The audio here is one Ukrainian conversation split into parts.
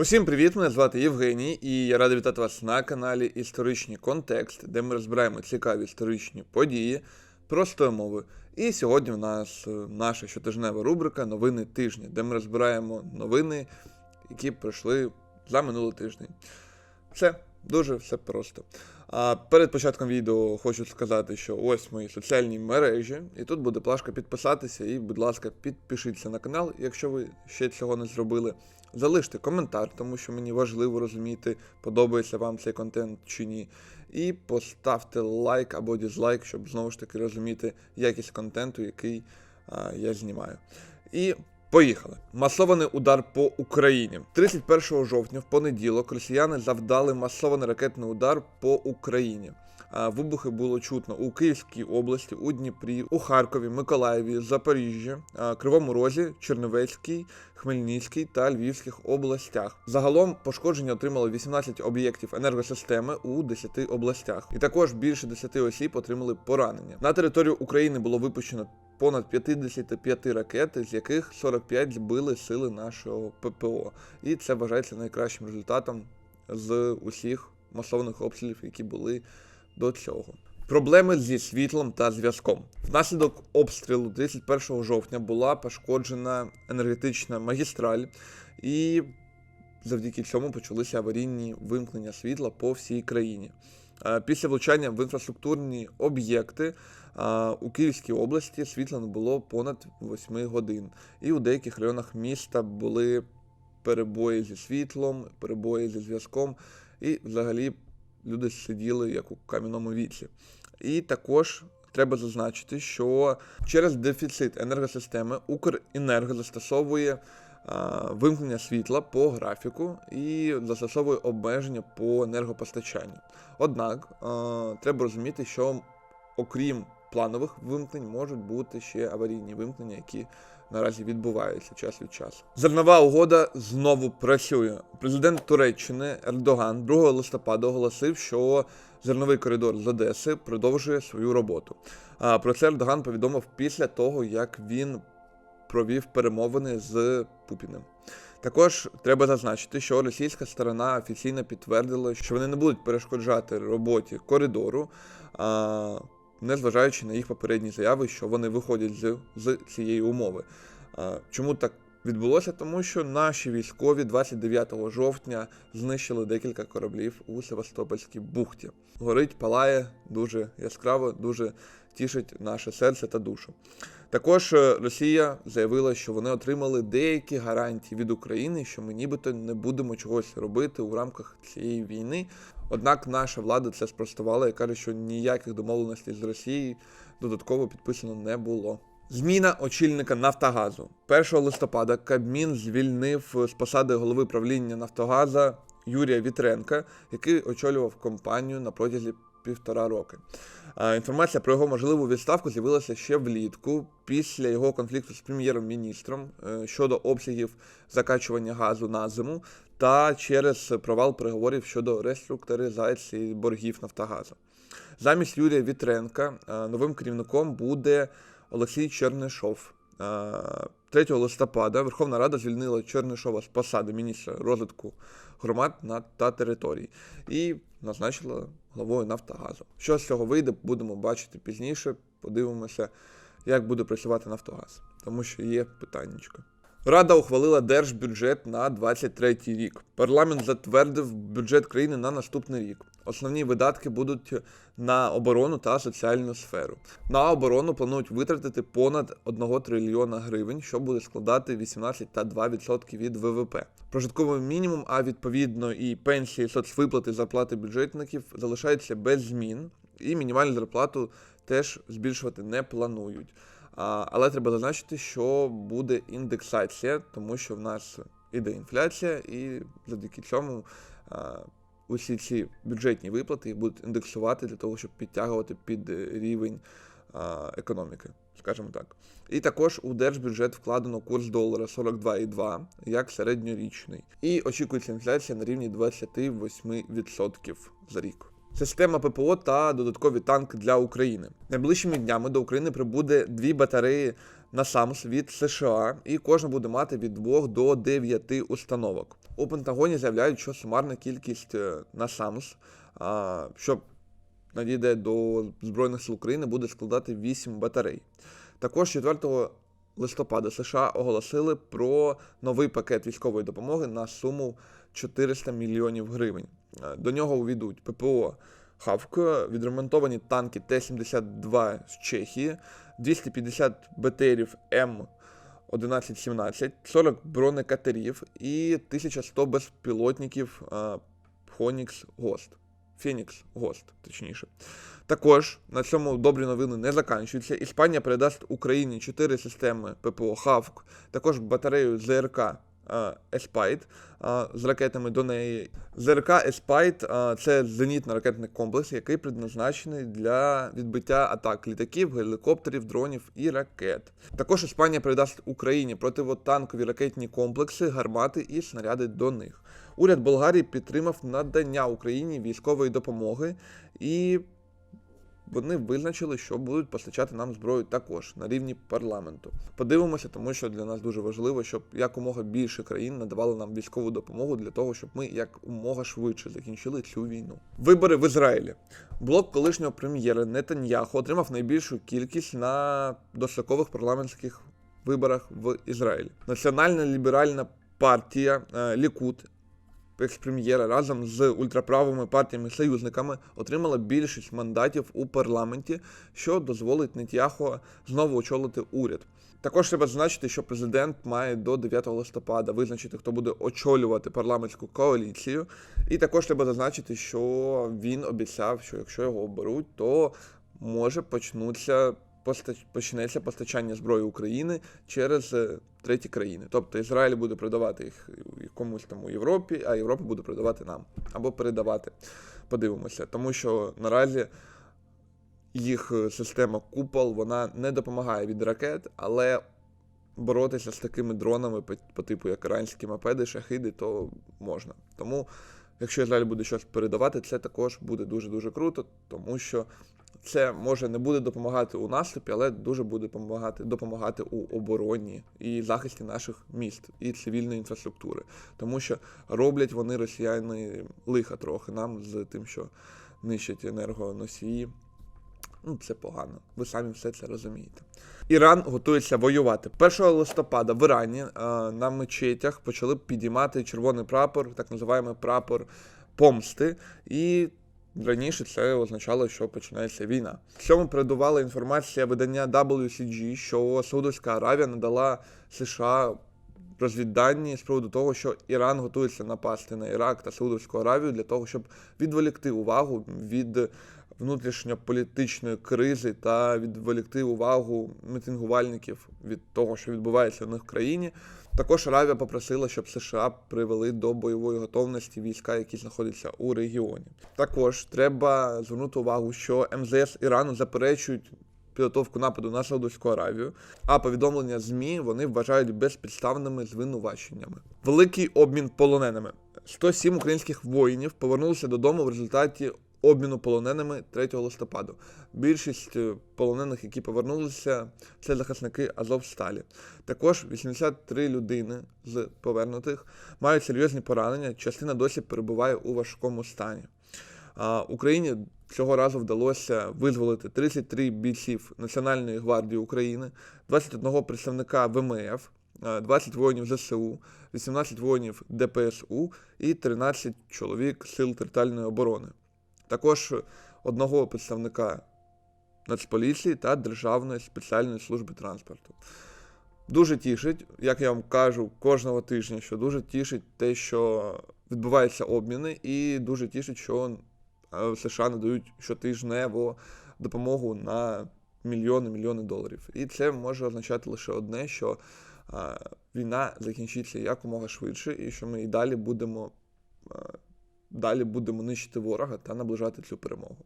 Усім привіт! Мене звати Євгеній, і я радий вітати вас на каналі Історичний контекст, де ми розбираємо цікаві історичні події простою мовою. І сьогодні в нас е, наша щотижнева рубрика Новини тижня, де ми розбираємо новини, які пройшли за минулий тиждень. Все, дуже все просто. А перед початком відео хочу сказати, що ось мої соціальні мережі, і тут буде плашка підписатися. І, будь ласка, підпишіться на канал, якщо ви ще цього не зробили. Залиште коментар, тому що мені важливо розуміти, подобається вам цей контент чи ні. І поставте лайк або дізлайк, щоб знову ж таки розуміти якість контенту, який а, я знімаю. І Поїхали. Масований удар по Україні. 31 жовтня, в понеділок, росіяни завдали масований ракетний удар по Україні. Вибухи було чутно у Київській області, у Дніпрі, у Харкові, Миколаєві, Запоріжжі, Кривому Розі, Чернівецькій, Хмельницькій та Львівських областях. Загалом пошкодження отримали 18 об'єктів енергосистеми у 10 областях, і також більше 10 осіб отримали поранення. На територію України було випущено понад 55 ракет, з яких 45 збили сили нашого ППО. І це вважається найкращим результатом з усіх масованих обстрілів, які були до цього. Проблеми зі світлом та зв'язком. Внаслідок обстрілу 31 жовтня була пошкоджена енергетична магістраль, і завдяки цьому почалися аварійні вимкнення світла по всій країні. Е, Після влучання в інфраструктурні об'єкти у Київській області світла не було понад 8 годин, і у деяких районах міста були перебої зі світлом, перебої зі зв'язком, і взагалі люди сиділи як у кам'яному віці. І також треба зазначити, що через дефіцит енергосистеми Укренерго застосовує вимкнення світла по графіку і застосовує обмеження по енергопостачанню. Однак треба розуміти, що окрім планових вимкнень можуть бути ще аварійні вимкнення, які наразі відбуваються час від часу. Зернова угода знову працює. Президент Туреччини Ердоган 2 листопада оголосив, що зерновий коридор з Одеси продовжує свою роботу. А про це Ердоган повідомив після того, як він провів перемовини з Пупіним. Також треба зазначити, що російська сторона офіційно підтвердила, що вони не будуть перешкоджати роботі коридору, незважаючи на їх попередні заяви, що вони виходять з, з цієї умови. Чому так відбулося? Тому що наші військові 29 жовтня знищили декілька кораблів у Севастопольській бухті. Горить, палає дуже яскраво, дуже тішить наше серце та душу. Також е, Росія заявила, що вони отримали деякі гарантії від України, що ми нібито не будемо чогось робити у рамках цієї війни. Однак наша влада це спростувала і каже, що ніяких домовленостей з Росією додатково підписано не було. Зміна очільника Нафтогазу 1 листопада Кабмін звільнив з посади голови правління Нафтогаза Юрія Вітренка, який очолював компанію на протязі півтора роки. Інформація про його можливу відставку з'явилася ще влітку, після його конфлікту з прем'єром-міністром е, щодо обсягів закачування газу на зиму та через провал переговорів щодо реструктуризації боргів Нафтогазу. Замість Юрія Вітренка е, новим керівником буде Олексій Чернишов. Е, 3 листопада Верховна Рада звільнила Чернишова з посади міністра розвитку громад та територій і назначила главою Нафтогазу. Що з цього вийде, будемо бачити пізніше. Подивимося, як буде працювати Нафтогаз, тому що є питаннячко. Рада ухвалила держбюджет на 23 рік. Парламент затвердив бюджет країни на наступний рік. Основні видатки будуть на оборону та соціальну сферу. На оборону планують витратити понад 1 трильйона гривень, що буде складати 18,2% від ВВП. Прожитковий мінімум, а відповідно і пенсії, соцвиплати, зарплати бюджетників залишаються без змін, і мінімальну зарплату теж збільшувати не планують. Але треба зазначити, що буде індексація, тому що в нас іде інфляція, і завдяки цьому усі ці бюджетні виплати будуть індексувати для того, щоб підтягувати під рівень економіки, скажімо так. І також у держбюджет вкладено курс долара 42,2 як середньорічний. І очікується інфляція на рівні 28% за рік. Система ППО та додаткові танки для України. Найближчими днями до України прибуде дві батареї на САМС від США, і кожна буде мати від 2 до 9 установок. У Пентагоні заявляють, що сумарна кількість е, на САМС, що надійде до Збройних сил України, буде складати 8 батарей. Також 4 листопада США оголосили про новий пакет військової допомоги на суму 400 мільйонів гривень. Е, До нього увійдуть ППО Хавк, відремонтовані танки Т-72 з Чехії, 250 БТРів М 1117, 40 бронекатерів і 1100 безпілотників е, Phoenix Ghost. Phoenix Ghost, точніше. Також на цьому добрі новини не закінчуються. Іспанія передасть Україні 4 системи ППО Хавк, також батарею ЗРК Еспайт е, з ракетами до неї. ЗРК Еспайт це зенітно-ракетний комплекс, який предназначений для відбиття атак літаків, гелікоптерів, дронів і ракет. Також Іспанія передасть Україні противотанкові ракетні комплекси, гармати і снаряди до них. Уряд Болгарії підтримав надання Україні військової допомоги і вони визначили, що будуть постачати нам зброю також на рівні парламенту. Подивимося, тому що для нас дуже важливо, щоб якомога більше країн надавали нам військову допомогу для того, щоб ми якомога швидше закінчили цю війну. Вибори в Ізраїлі. Блок колишнього прем'єра Нетаньяху отримав найбільшу кількість на дострокових парламентських виборах в Ізраїлі. Національна ліберальна партія е, Лікут екс-прем'єра разом з ультраправими партіями-союзниками отримала більшість мандатів у парламенті, що дозволить Нетяху знову очолити уряд. Також треба зазначити, що президент має до 9 листопада визначити, хто буде очолювати парламентську коаліцію. І також треба зазначити, що він обіцяв, що якщо його оберуть, то може почнуться почнеться постачання зброї України через е, треті країни. Тобто Ізраїль буде продавати їх комусь там у Європі, а Європа буде продавати нам або передавати. Подивимося, тому що наразі їх е, система купол вона не допомагає від ракет, але боротися з такими дронами по, по типу як іранські мопеди, шахиди, то можна. Тому, якщо Ізраїль буде щось передавати, це також буде дуже-дуже круто, тому що це може не буде допомагати у наступі, але дуже буде допомагати, допомагати у обороні і захисті наших міст і цивільної інфраструктури. Тому що роблять вони росіяни лиха трохи нам з тим, що нищать енергоносії. Ну, це погано. Ви самі все це розумієте. Іран готується воювати. 1 листопада в Ірані е, на мечетях почали підіймати червоний прапор, так називаємо прапор помсти. І раніше це означало, що починається війна. Цьому передувала інформація видання WCG, що Саудовська Аравія надала США розвіддані з приводу того, що Іран готується напасти на Ірак та Саудовську Аравію для того, щоб відволікти увагу від внутрішньополітичної кризи та відволікти увагу мітингувальників від того, що відбувається в них в країні. Також Аравія попросила, щоб США привели до бойової готовності війська, які знаходяться у регіоні. Також треба звернути увагу, що МЗС Ірану заперечують підготовку нападу на Саудовську Аравію, а повідомлення ЗМІ вони вважають безпідставними звинуваченнями. Великий обмін полоненими. 107 українських воїнів повернулися додому в результаті обміну полоненими 3 листопада. Більшість е, полонених, які повернулися, це захисники Азовсталі. Також 83 людини з повернутих мають серйозні поранення. Частина досі перебуває у важкому стані. Україні цього разу вдалося визволити 33 бійців Національної гвардії України, 21 представника ВМФ, е, 20 воїнів ЗСУ, 18 воїнів ДПСУ і 13 чоловік Сил територіальної оборони. Також одного представника Нацполіції та Державної спеціальної служби транспорту. Дуже тішить, як я вам кажу кожного тижня, що дуже тішить те, що відбуваються обміни, і дуже тішить, що е, США надають щотижнево допомогу на мільйони мільйони доларів. І це може означати лише одне, що е, війна закінчиться якомога швидше, і що ми і далі будемо, е, далі будемо нищити ворога та наближати цю перемогу.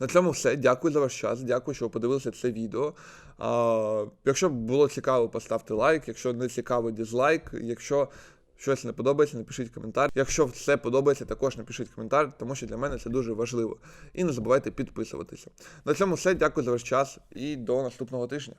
На цьому все. Дякую за ваш час. Дякую, що ви подивилися це відео. А, якщо було цікаво, поставте лайк. Якщо не цікаво, дізлайк. Якщо щось не подобається, напишіть коментар. Якщо все подобається, також напишіть коментар, тому що для мене це дуже важливо. І не забувайте підписуватися. На цьому все. Дякую за ваш час і до наступного тижня.